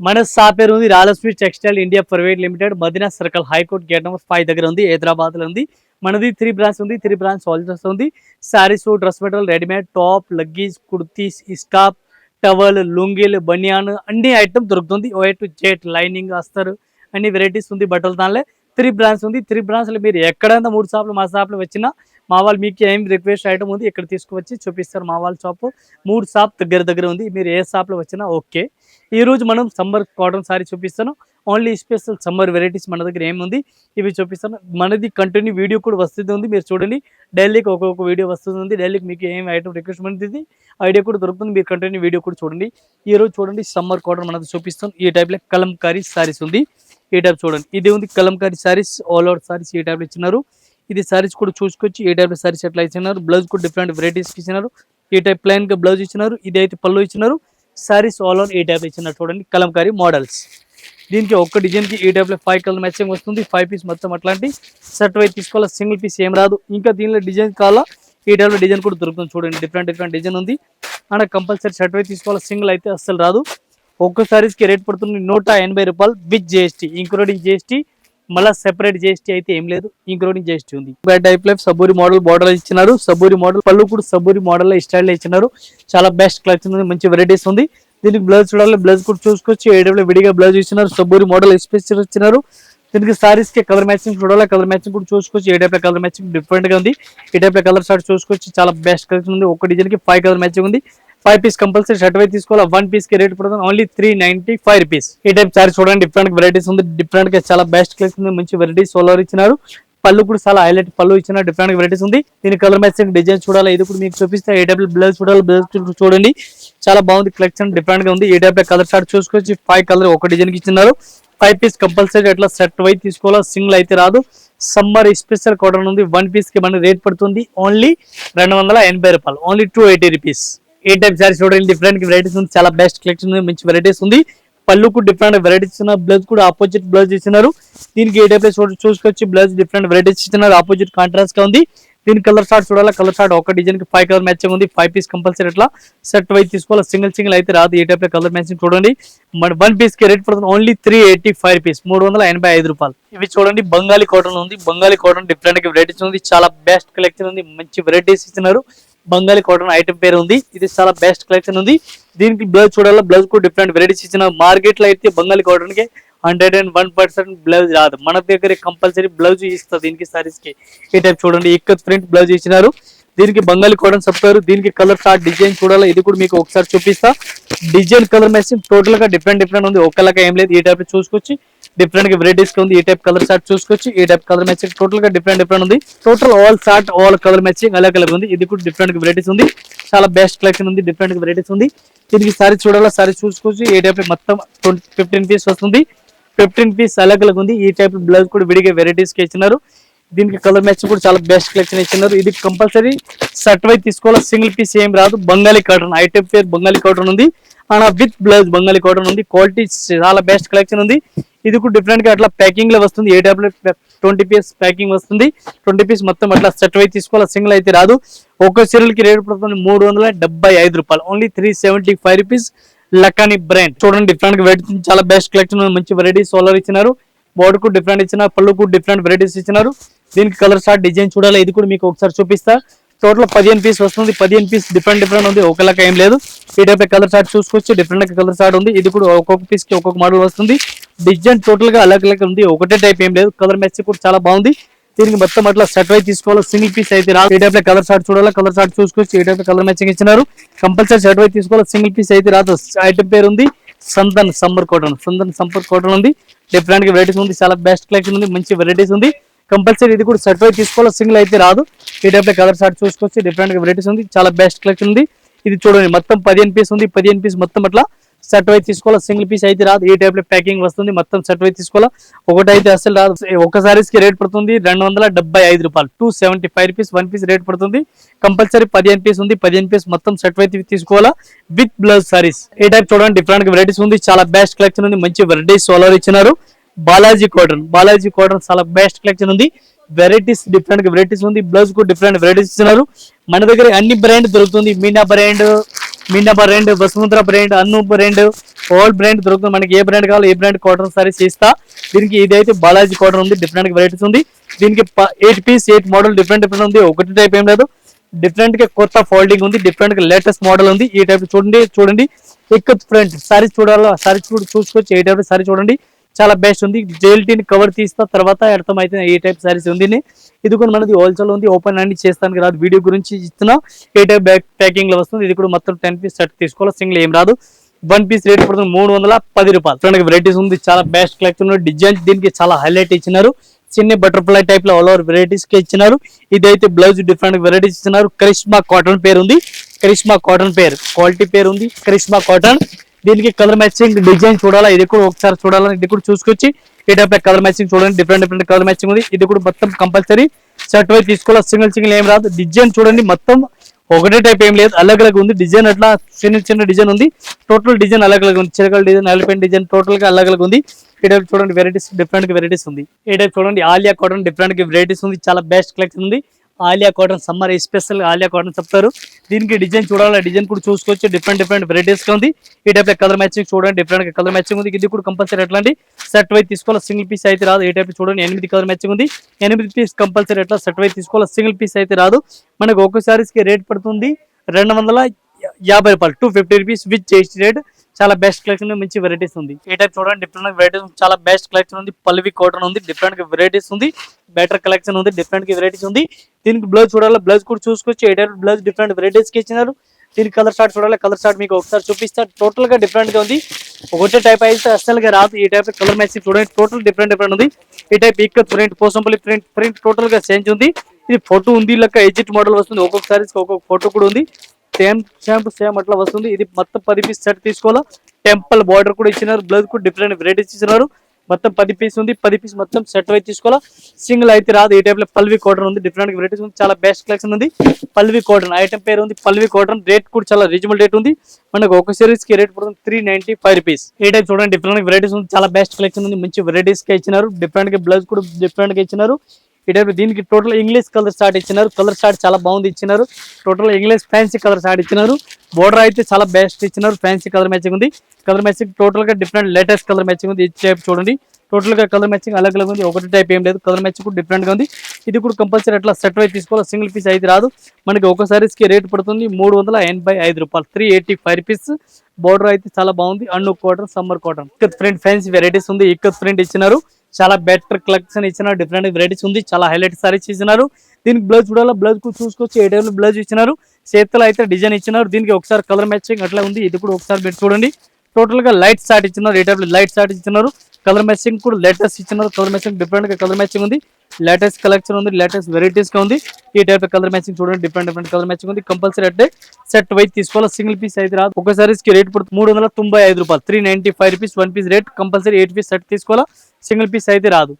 మన సాపేరు ఉంది రాలస్వీ textile India private limited Madina circle high court gate number five దగ్గర ఉంది. హైదరాబాద్లో ఉంది. మనది త్రీ బ్రాంచ్ ఉంది. త్రీ బ్రాంచ్ ఆల్జర్స్ ఉంది. Sarees dress material readymade top luggage kurtis స్కాప్ towel లుంగీలు బనియాన్ అన్ని ఐటమ్ దొరుకుతుంది. ఓ టు జెట్ లైనింగ్ అస్తరు అన్ని వెరైటీస్ ఉంది బట్టలు దానిలో. త్రీ బ్రాంచ్ ఉంది. త్రీ బ్రాంచ్లో మీరు ఎక్కడైనా మూడు షాపులు మా షాపులు వచ్చినా మా వాళ్ళు మీకు ఏం రిక్వెస్ట్ ఐటమ్ ఉంది ఇక్కడ తీసుకువచ్చి చూపిస్తారు మా వాళ్ళ షాపు. మూడు షాప్ దగ్గర దగ్గర ఉంది. మీరు ఏ షాప్లో వచ్చినా ఓకే. ఈ రోజు మనం సమ్మర్ కాటన్ సారీ చూపిస్తాను. ఓన్లీ స్పెషల్ సమ్మర్ వెరైటీస్ మన దగ్గర ఏముంది? ఇవి చూపిస్తాను. మనది కంటిన్యూ వీడియో కూడా వస్తుంది ఉంది. మీరు చూడండి. డైలీకి ఒక్కొక్క వీడియో వస్తుంది డైలీకి మీకు ఏం ఐటమ్ రిక్వెస్ట్మెంట్ ఇది? ఐడియా కూడా దొరుకుతుంది. మీరు కంటిన్యూ వీడియో కూడా చూడండి. ఈ రోజు చూడండి సమ్మర్ కాటన్ మనది చూపిస్తాను. ఈ టైప్లో కలంకారీ సారీస్ ఉంది. ఈ టైప్ చూడండి. ఇది ఉంది కలంకారీ సారీస్ ఆల్ అవుట్ సారీస్ ఈ టైప్లో ఇచ్చినారు. ఇది సారీస్ కూడా చూసుకొచ్చి ఈ టైప్లో సారీస్ ఎట్లా ఇచ్చినారు? బ్లౌజ్ కూడా డిఫరెంట్ వెరైటీస్ ఇచ్చినారు. ఈ టైప్ ప్లైన్గా బ్లౌజ్ ఇచ్చినారు. ఇది అయితే పళ్ళు ఇచ్చినారు. సారీస్ ఆల్ ఆన్ ఏ టైప్ ఇచ్చిన చూడండి కలంకారీ మోడల్స్ దీనికి ఒక్క డిజైన్కి ఈ టైప్లో ఫైవ్ కలర్ మ్యాచింగ్ వస్తుంది. ఫైవ్ పీస్ మొత్తం అట్లాంటి సెట్ వైపు తీసుకోవాలా సింగిల్ పీస్ ఏం రాదు. ఇంకా దీనిలో డిజైన్ కావాలా? ఈ టైప్లో డిజైన్ కూడా దొరుకుతుంది చూడండి. డిఫరెంట్ డిఫరెంట్ డిజైన్ ఉంది. అండ్ కంపల్సరీ సెట్ వైపు తీసుకోవాలి? సింగిల్ అయితే అస్సలు రాదు. ఒక్క సారీస్కి రేట్ పడుతుంది నూట ఎనభై రూపాయలు విత్ జిఎస్టీ ఇంక్లూడింగ్ జిఎస్టీ మళ్ళీ సెపరేట్ జిఎస్టీ అయితే ఏం లేదు ఇంక్లూడింగ్ జిఎస్టీ ఉంది. టైప్ లైఫ్ సబూరి మోడల్ బోర్డర్ ఇచ్చినారు. సబూరి మోడల్ పళ్ళు కూడా సబూరి మోడల్ స్టైల్లో ఇచ్చినారు. చాలా బెస్ట్ కలెక్షన్ ఉంది మంచి వెరైటీస్ ఉంది. దీనికి బ్లౌజ్ చూడాలి బ్లౌజ్ కూడా చూసుకోవచ్చు ఏడబ్ల్యూ విడిగా బ్లౌజ్ ఇచ్చినారు. సబూరి మోడల్ స్పెషల్ ఇచ్చినారు. దీనికి సారీస్కి కలర్ మ్యాచింగ్ చూడాలి కలర్ మ్యాచింగ్ కూడా చూసుకోవచ్చు ఏ టైప్ కలర్ మ్యాచింగ్ డిఫరెంట్గా ఉంది. ఈ టైప్ కలర్ షార్ట్ చూసుకోవచ్చు చాలా బెస్ట్ కలెక్షన్ ఉంది. ఒక డిజైన్కి ఫైవ్ కలర్ మ్యాచింగ్ ఉంది. Five piece compulsory shirt wise తీసుకోవాలి? వన్ పీస్కి రేట్ పడుతుంది. Only three ninety five rupees ఈ టైప్ సారీ చూడండి డిఫరెంట్ వెరైటీస్ ఉంది. డిఫరెంట్గా చాలా బెస్ట్ కలెక్షన్ ఉంది. మంచి వెరైటీస్ సోలర్ ఇచ్చినారు. పళ్ళు కూడా చాలా హైలైట్ పళ్ళు ఇచ్చిన డిఫరెంట్ వెరైటీస్ ఉంది. దీని కలర్ మ్యాచింగ్ డిజైన్ చూడాలి? ఇది కూడా మీకు చూపిస్తే. ఏ టైప్ బ్లౌజ్ చూడాలి? బ్లౌజ్ చూడండి. చాలా బాగుంది కలెక్షన్ డిఫరెంట్గా ఉంది. ఏ టైప్ కలర్ షార్ట్ చూసుకొచ్చి ఫైవ్ కలర్ ఒక డిజైన్కి ఇచ్చినారు. ఫైవ్ పీస్ కంపల్సరీ అట్లా సెట్ వై తీసుకోవాలా? సింగిల్ అయితే రాదు. సమ్మర్ స్పెషల్ కాటన్ ఉంది. వన్ పీస్కి మన రేట్ పడుతుంది. ఓన్లీ రెండు వందల ఎనభై రూపాయలు. ఓన్లీ టూ ఎయిటీ రూపీస్ ఏ టైప్ సారీ చూడండి డిఫరెంట్ వెరైటీస్ ఉంది. చాలా బెస్ట్ కలెక్షన్ ఉంది మంచి వెరైటీస్ ఉంది. పళ్ళుకు డిఫరెంట్ వెరైటీస్ ఇచ్చిన బ్లౌజ్ కూడా ఆపోజిట్ బ్లౌజ్ ఇచ్చినారు దీనికి ఏ టైప్ చూసుకొచ్చి బ్లౌజ్ డిఫరెంట్ వెరైటీస్ ఇస్తున్నారు. ఆపోజిట్ కాంట్రాస్ట్గా ఉంది. దీని కలర్ షార్ట్ చూడాలి? కలర్ షార్ట్ ఒక డిజైన్కి ఫైవ్ కలర్ మ్యాచింగ్ ఉంది. ఫైవ్ పీస్ కంపల్సరీ అట్లా. సెట్ వైజ్ తీసుకోవాలి? సింగిల్ సింగిల్ అయితే రాదు. ఏ టైప్ కలర్ మ్యాచింగ్ చూడండి. మన వన్ పీస్కి రేట్ పడుతుంది. Only three eighty five rupees మూడు వందల ఎనభై ఐదు రూపాయలు. ఇవి చూడండి. బంగాళీ కాటన్ ఉంది. బంగాళీ కాటన్ డిఫరెంట్ వెరైటీస్ ఉంది. చాలా బెస్ట్ కలెక్షన్ ఉంది. మంచి వెరైటీస్ ఇచ్చినారు బంగాళీ కాటన్ ఐటమ్ పేరు ఉంది. ఇది చాలా బెస్ట్ కలెక్షన్ ఉంది. దీనికి బ్లౌజ్ చూడాలి? బ్లౌజ్ కూడా డిఫరెంట్ వెరైటీస్ ఇచ్చిన మార్కెట్లో అయితే Bengali కాటన్కి hundred and one percent blouse రాదు. మన దగ్గర కంపల్సరీ బ్లౌజ్ ఇస్తుంది దీనికి సారీస్కి. ఈ టైప్ చూడండి. ఇక్కడ ప్రింట్ బ్లౌజ్ ఇచ్చినారు. దీనికి బంగాళీ కాటన్ చెప్తారు దీనికి కలర్ షార్ట్ డిజైన్ చూడాలి? ఇది కూడా మీకు ఒకసారి చూపిస్తా. డిజైన్ కలర్ మ్యాచింగ్ టోటల్గా డిఫరెంట్ డిఫరెంట్ ఉంది. ఒకలాగా ఏం లేదు. ఈ టైప్ చూసుకొచ్చి డిఫరెంట్గా వెరైటీస్ ఉంది. ఈ టైప్ కలర్ షార్ట్ చూసుకోవచ్చు. ఈ టైప్ కలర్ మ్యాచింగ్ టోటల్గా డిఫరెంట్ డిఫరెంట్ ఉంది. Total all chart all colour matching అలా కలర్ ఉంది. ఇది కూడా డిఫరెంట్ వెరైటీస్ ఉంది. చాలా బెస్ట్ కలెక్షన్ ఉంది. డిఫరెంట్ వెరైటీస్ ఉంది. దీనికి సారీ చూడాలా? సారీ చూసుకోవచ్చు. ఈ టైప్ మొత్తం ఫిఫ్టీన్ పీస్ వస్తుంది. ఫిఫ్టీన్ పీస్ అలగ్ ఉంది. ఈ టైప్ బ్లౌజ్ కూడా విడిగా వెరైటీస్కి ఇచ్చినారు. దీనికి కలర్ మ్యాచ్ కూడా చాలా బెస్ట్ కలెక్షన్ ఇచ్చినారు. ఇది కంపల్సరీ షర్ట్ వైపు తీసుకోవాలి? సింగిల్ పీస్ ఏం రాదు. బంగాళీ కాటన్ ఐటమ్ పేరు బంగాళీ కాటన్ ఉంది. అలా విత్ బ్లౌజ్ బంగాళీ కాటన్ ఉంది. క్వాలిటీ చాలా బెస్ట్ కలెక్షన్ ఉంది. ఇది కూడా డిఫరెంట్గా అట్లా ప్యాకింగ్లో వస్తుంది. ఏ టైప్లో ట్వంటీ పీస్ ప్యాకింగ్ వస్తుంది. ట్వంటీ పీస్ మొత్తం అట్లా సెట్ వైపు తీసుకోవాలి. సింగిల్ అయితే రాదు. ఒక్కో చీరలకి కి రేట్ పడుతుంది మూడు వందల డెబ్బై ఐదు రూపాయలు. Only three seventy five rupees లక్కని brand చూడండి డిఫరెంట్గా వెయిట్ చాలా బెస్ట్ కలెక్షన్ మంచి వెరైటీ సోలర్ ఇచ్చినారు. బోర్డు కూడా డిఫరెంట్ ఇచ్చినారు పళ్ళు కూడా డిఫరెంట్ వెరైటీస్ ఇచ్చినారు. దీనికి కలర్ షార్ట్ డిజైన్ చూడాలి. ఇది కూడా మీకు ఒకసారి చూపిస్తా. టోటల్ పదిహేను పీస్ వస్తుంది. పదిహేను పీస్ డిఫరెంట్ డిఫరెంట్ ఉంది. ఒకలాగా ఏం లేదు. ఈ టైప్ కలర్ షార్ట్ చూసుకోవచ్చు. డిఫరెంట్ కలర్ షార్ట్ ఉంది. ఇది కూడా ఒక్కొక్క పీస్కి ఒక్కొక్క మోడల్ వస్తుంది. డిజైన్ టోటల్గా అలగ్ అలగ్ ఉంది. ఒకటే టైప్ ఏం లేదు. కలర్ మ్యాచ్ కూడా చాలా బాగుంది. దీనికి మొత్తం అట్లా సెట్ వై తీసుకోవాలి. సింగిల్ పీస్ అయితే రాదు. ఏ టైప్లో కలర్ షార్ట్ చూడాలి? కలర్ షార్ట్ చూసుకోవచ్చు ఈ టైప్ కలర్ మ్యాచింగ్ ఇచ్చినారు. కంపల్సరీ సెట్ వై తీసుకోవాలి. సింగిల్ పీస్ అయితే రాదు. ఐటమ్ పేరు ఉంది. సందన్ సమ్మర్ కాటన్ సందన్ సమ్మర్ కాటన్ ఉంది. డిఫరెంట్గా వెరైటీస్ ఉంది. చాలా బెస్ట్ కలెక్షన్ ఉంది. మంచి వెరైటీస్ ఉంది. కంపల్సరీ ఇది కూడా సెట్ వై తీసుకోవాలి. సింగిల్ అయితే రాదు. ఈ టైప్ కలర్ షార్ట్ చూసుకోవచ్చు డిఫరెంట్గా వెరైటీస్ ఉంది. చాలా బెస్ట్ కలెక్షన్ ఉంది. ఇది చూడండి. మొత్తం పదిహేను పీస్ ఉంది. పదిహేను పీస్ మొత్తం అట్లా సెట్ వై తీసుకోవాలి? సింగిల్ పీస్ అయితే రాదు. ఈ టైప్లో ప్యాకింగ్ వస్తుంది మొత్తం సెట్ వై తీసుకోవాలా? ఒకటి అయితే అసలు రాదు. ఒక సారీస్కి రేట్ పడుతుంది రెండు వందల డెబ్బై ఐదు రూపాయలు. Two seventy five rupees one piece rate పడుతుంది. కంపల్సరీ పదిహేను పీస్ ఉంది. పదిహేను పీస్ మొత్తం సెట్ వై తీసుకోవాలా? విత్ బ్లౌజ్ సారీస్ ఈ టైప్ చూడండి డిఫరెంట్ వెరైటీస్ ఉంది. చాలా బెస్ట్ కలెక్షన్ ఉంది. మంచి వెరైటీస్ సోలర్ ఇచ్చినారు. బాలాజీ కాటన్ బాలాజీ కాటన్ చాలా బెస్ట్ కలెక్షన్ ఉంది. వెరైటీస్ డిఫరెంట్ వెరైటీస్ ఉంది. బ్లౌజ్ కూడా డిఫరెంట్ వెరైటీస్ ఇస్తున్నారు మన దగ్గర అన్ని బ్రాండ్ దొరుకుతుంది. Meena brand Meena brand Vasundhara brand Annu brand old brand దొరుకుతుంది. మనకి ఏ బ్రాండ్ కావాలో ఏ బ్రాండ్ కాటన్ సారీస్ ఇస్తా దీనికి ఇదైతే బాలాజీ కాటన్ ఉంది డిఫరెంట్ వెరైటీస్ ఉంది. దీనికి eight piece eight model different different ఉంది. ఒకటి టైప్ ఏం లేదు. డిఫరెంట్గా కొత్త ఫోల్డింగ్ ఉంది డిఫరెంట్గా లేటెస్ట్ మోడల్ ఉంది. ఈ టైప్ చూడండి చూడండి. ఎక్కువ ఫ్రంట్ సారీస్ చూడాలి సారీ చూడ చూసుకోవచ్చు ఏ టైప్ సారీ చూడండి. చాలా బెస్ట్ ఉంది. జెల్టీని కవర్ తీస్తా తర్వాత అర్థమైతే ఏ టైప్ సారీస్ ఉంది ఇది కూడా మనది హోల్సేల్ ఉంది ఓపెన్ అన్ని చేస్తానికి రాదు. వీడియో గురించి ఇస్తున్నా. ఏ టైప్ బ్యాక్ ప్యాకింగ్లో వస్తుంది ఇది కూడా మొత్తం టెన్ పీస్ షర్ట్ తీసుకోవాలి సింగిల్ ఏం రాదు. వన్ పీస్ రేట్ పడుతుంది మూడు వందల పది రూపాయలు. ఫ్రెండ్ వెరైటీస్ ఉంది చాలా బెస్ట్ కలెక్షన్ డిజైన్ దీనికి చాలా హైలైట్ ఇచ్చినారు. చిన్న బటర్ఫ్లై టైప్లో ఆల్ ఓవర్ వెరైటీస్కి ఇచ్చినారు. ఇదైతే బ్లౌజ్ డిఫరెంట్ వెరైటీస్ ఇచ్చినారు. కరిష్మా కాటన్ పేరు ఉంది. కరిష్మా కాటన్ పేరు. క్వాలిటీ పేరు ఉంది. కరిష్మా కాటన్ దీనికి కలర్ మ్యాచింగ్ డిజైన్ చూడాలా? ఇది కూడా ఒకసారి చూడాలని ఇది కూడా చూసుకొచ్చి ఈ టైప్ కలర్ మ్యాచింగ్ చూడండి. డిఫరెంట్ డిఫరెంట్ కలర్ మ్యాచింగ్ ఉంది. ఇది కూడా మొత్తం కంపల్సరీ షర్ట్ వైపు తీసుకోవాలి? సింగిల్ సింగిల్ ఏం రాదు. డిజైన్ చూడండి. మొత్తం ఒకటే టైప్ ఏం లేదు. అలగ్ అలగ్ ఉంది. డిజైన్ అట్లా చిన్న చిన్న డిజైన్ ఉంది. టోటల్ డిజైన్ అలగ్ అలగ్ ఉంది. చిరకల డిజైన్ ఎలిపెంట్ డిజైన్ టోటల్గా అలగ్ అలగ్ ఉంది. ఈ టైప్ చూడండి. వెరైటీస్ డిఫరెంట్ వెరైటీస్ ఉంది. ఈ టైప్ చూడండి. ఆలియా కాటన్ డిఫరెంట్ వెరైటీస్ ఉంది. చాలా బెస్ట్ కలెక్షన్ ఉంది. Alia cotton summer special Alia cotton చెప్తారు. దీనికి డిజైన్ చూడాలి? డిజైన్ కూడా చూసుకోవచ్చు. డిఫరెంట్ డిఫరెంట్ వెరైటీస్గా ఉంది. ఈ టైప్ కలర్ మ్యాచింగ్ చూడండి. డిఫరెంట్ కలర్ మ్యాచింగ్ ఉంది. ఇది కూడా కంపల్సరీ ఎట్లాంటి సెట్ వైజ్ తీసుకోవాలి? సింగిల్ పీస్ అయితే రాదు. ఈ టైప్ చూడండి. ఎనిమిది కలర్ మ్యాచింగ్ ఉంది. ఎనిమిది పీస్ కంపల్సరీ ఎట్లా? సెట్ వైజ్ తీసుకోవాలి? సింగిల్ పీస్ అయితే రాదు. మనకు ఒక్కసారికి రేట్ పడుతుంది. రెండు వందల యాభై రూపాయలు. టూ ఫిఫ్టీ రూపీస్ విత్ చేసి రేట్ చాలా బెస్ట్ కలెక్షన్ మంచి వెరైటీస్ ఉంది. ఈ టైప్ చూడండి డిఫరెంట్ వెరైటీస్ చాలా బెస్ట్ కలెక్షన్ ఉంది. పల్వి కాటన్ ఉంది డిఫరెంట్ వెరైటీస్ ఉంది. బెటర్ కలెక్షన్ ఉంది డిఫరెంట్ వెరైటీస్ ఉంది. దీనికి బ్లౌజ్ చూడాలి? బ్లౌజ్ కూడా చూసుకోవచ్చు ఏ టైప్ బ్లౌజ్ డిఫరెంట్ వెరైటీస్కి ఇచ్చినారు. దీనికి కలర్ షార్ట్ చూడాలి? కలర్ షార్ట్ మీకు ఒకసారి చూపిస్తా. టోటల్గా డిఫరెంట్గా ఉంది. ఒకటే టైప్ అయితే అసలుగా రాదు. ఈ టైప్ కలర్ మ్యాచింగ్ చూడండి టోటల్ డిఫరెంట్ డిఫరెంట్ ఉంది. ఈ టైప్ ఇక్కడ ప్రింట్ పోసంపల్లి ప్రింట్ ప్రింట్ టోటల్గా చేంజ్ ఉంది. ఇది ఫోటో ఉంది లెక్క ఎజిట్ మోడల్ వస్తుంది. ఒక్కొక్క సారీస్ ఒక్కొక్క ఫోటో కూడా ఉంది. సేమ్ సేమ్ సేమ్ అట్లా వస్తుంది. ఇది మొత్తం పది పీస్ సెట్ తీసుకోవాలా? టెంపుల్ బార్డర్ కూడా ఇచ్చినారు. బ్లౌజ్ కూడా డిఫరెంట్ వెరైటీస్ ఇచ్చినారు. మొత్తం పది పీస్ ఉంది. పది పీస్ మొత్తం సెట్ అయితే తీసుకోవాలా? సింగిల్ అయితే రాదు. ఈ టైప్లో పల్వి కాటన్ ఉంది. డిఫరెంట్ వెరైటీస్ ఉంది. చాలా బెస్ట్ కలెక్షన్ ఉంది. పల్వి కాటన్ ఐటమ్ పేరు ఉంది. పల్వి కాటన్ రేట్ కూడా చాలా రీజనబుల్ రేట్ ఉంది. మనకు ఒక సిరీస్కి రేట్ పడుతుంది త్రీ నైన్టీ ఫైవ్ రూపీస్ ఈ టైప్ చూడండి. డిఫరెంట్ వెరైటీస్ ఉంది. చాలా బెస్ట్ కలెక్షన్ ఉంది. మంచి వెరైటీస్కి ఇచ్చినారు. డిఫరెంట్గా బ్లౌజ్ కూడా డిఫరెంట్గా ఇచ్చినారు. ఈ దీనికి టోటల్ ఇంగ్లీష్ కలర్ స్టార్ట్ ఇచ్చినారు. కలర్ స్టార్ట్ చాలా బాగుంది ఇచ్చినారు. Total English fancy colour start ఇచ్చినారు. బోర్డర్ అయితే చాలా బెస్ట్ ఇచ్చినారు. ఫ్యాన్సీ కలర్ మ్యాచింగ్ ఉంది. కలర్ మ్యాచింగ్ టోటల్గా డిఫరెంట్ లేటెస్ట్ కలర్ మ్యాచింగ్ ఉంది. ఈ టైప్ చూడండి. టోటల్గా కలర్ మ్యాచింగ్ అలగ్ అలగ్ ఉంది. ఒకటి టైప్ ఏం లేదు. కలర్ మ్యాచింగ్ కూడా డిఫరెంట్గా ఉంది. ఇది కూడా కంపల్సరీ అట్లా సెట్ వైజ్ తీసుకోవాలి? సింగిల్ పీస్ అయితే రాదు. మనకి ఒక సారీస్కి కి రేట్ పడుతుంది మూడు వందల ఎనభై ఐదు రూపాయలు. Three eighty five piece border అయితే చాలా బాగుంది. అన్ను cotton summer cotton ikat print fancy varieties ఉంది. ఇక్కత్ ప్రింట్ ఇచ్చినారు. చాలా బెటర్ కలెక్షన్ ఇచ్చినారు డిఫరెంట్ వెరైటీస్ ఉంది. చాలా హైలైట్ సారీస్ ఇచ్చినారు. దీనికి బ్లౌజ్ చూడాలి? బ్లౌజ్ కూడా చూసుకోవచ్చు ఏ టైంలో బ్లౌజ్ ఇచ్చినారు. చేతులు అయితే డిజైన్ ఇచ్చినారు. దీనికి ఒకసారి కలర్ మ్యాచింగ్ అట్లా ఉంది. ఇది కూడా ఒకసారి మీరు చూడండి. టోటల్గా లైట్ షార్ట్ ఇచ్చినారు. ఏ టైప్ లైట్ షార్ట్ ఇచ్చినారు. కలర్ మ్యాచింగ్ కూడా లేటెస్ట్ ఇచ్చినారు. కలర్ మ్యాచింగ్ డిఫరెంట్గా కలర్ మ్యాచింగ్ ఉంది. లేటెస్ట్ కలెక్షన్ ఉంది. లేటెస్ట్ వెరైటీస్గా ఉంది. ఈ టైప్ కలర్ మ్యాచింగ్ చూడండి. డిఫరెంట్ డిఫరెంట్ కలర్ మ్యాచింగ్ ఉంది. కంపల్సరీ అంటే సెట్ వైట్ తీసుకోవాలి? సింగిల్ పీస్ అయితే రాదు. ఒక సారీస్కి రేట్ పడుతుంది. మూడు వందల తొంభై ఐదు రూపాయలు. Three ninety five rupees one piece rate compulsory eight piece set తీసుకోవాలా? సింగిల్ పీస్ అయితే రాదు.